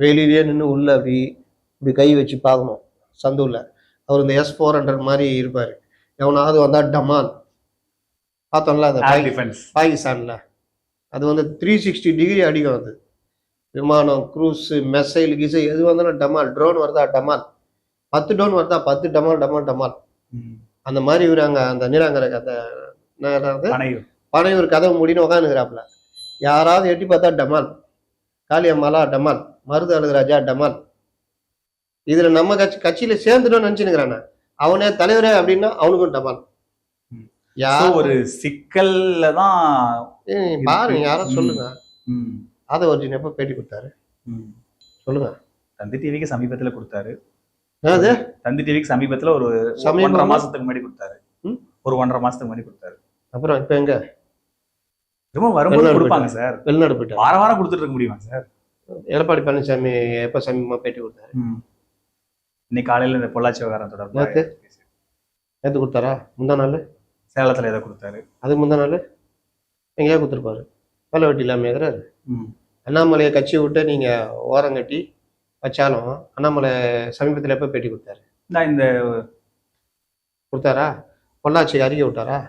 வெளியிலேயே நின்று உள்ள அப்படி இப்படி கை வச்சு பார்க்கணும். சந்துள்ள அவர் இந்த எஸ் ஃபோர் ஹண்ட்ரட் மாதிரி இருப்பார். எவனாவது வந்தா டமால். பார்த்தோம்ல அந்த பாகிஸ்தான்ல. அது வந்து த்ரீ சிக்ஸ்டி டிகிரி அடிக்கும் அது. விமானம் க்ரூஸ் மெசைல் கிசை எது வந்தாலும் டமால். ட்ரோன் வருதா டமால். பத்து ட்ரோன் வருதா பத்து டமால் டமால் டமால். அந்த மாதிரி இவர் அங்கே அந்த நீராங்கரை என்னது? பனையூர். கதவு முடின்னு உட்காந்துக்கிறாப்புல யாராவது எட்டி பார்த்தா டமால். காளியம்மாலா டமால். மருது அழுகுராஜா டமால். இதுல நம்ம கட்சி கட்சியில சேர்ந்துட்டோம்னு நினைச்சுனுக்கிறானே அவனே தலைவரே அப்படின்னா அவனுக்கும் டமால். யார் ஒரு சிக்கல்ல தான் பாருங்க யாரும். சொல்லுங்க. ஆதவ அர்ஜுன் எப்போ பேட்டி கொடுத்தாரு. சொல்லுங்க. தந்தி டிவிக்கு சமீபத்துல கொடுத்தாரு. என்னது? தந்தி டிவிக்கு சமீபத்துல ஒரு? ஒன்றரை மாசத்துக்கு முன்னாடி கொடுத்தாரு? ஒரு ஒன்றரை மாசத்துக்கு முன்னாடி கொடுத்தாரு. அப்புறம் இப்போ எங்க? திரும்ப வரும்போது கொடுப்பாங்க சார். வெளிநாடு போயிட்டாரு வாரம் வாரம் கொடுத்துட்டு இருக்க முடியுமா சார்? எடப்பாடி பழனிசாமி எப்போ சமீபமாக பேட்டி கொடுத்தாரு. இன்னைக்கு காலையில இந்த பொள்ளாச்சி விவகாரம் தொடர்பாக நேத்து? நேற்று கொடுத்தாரா? முந்தா நாள்? சேலத்துல ஏதோ கொடுத்தாரு. அதுக்கு முந்தா நாள்? எங்கேயா கொடுத்துருப்பாரு. வேலை வெட்டி இல்லாமல் ம். அண்ணாமலையை கட்சி விட்டு நீங்கள் ஓரங்கட்டி வச்சாலும் அண்ணாமலை சமீபத்தில் எப்போ பேட்டி கொடுத்தாரு? நான் இந்த கொடுத்தாரா? பொள்ளாச்சி அறிக்கை விட்டாரா?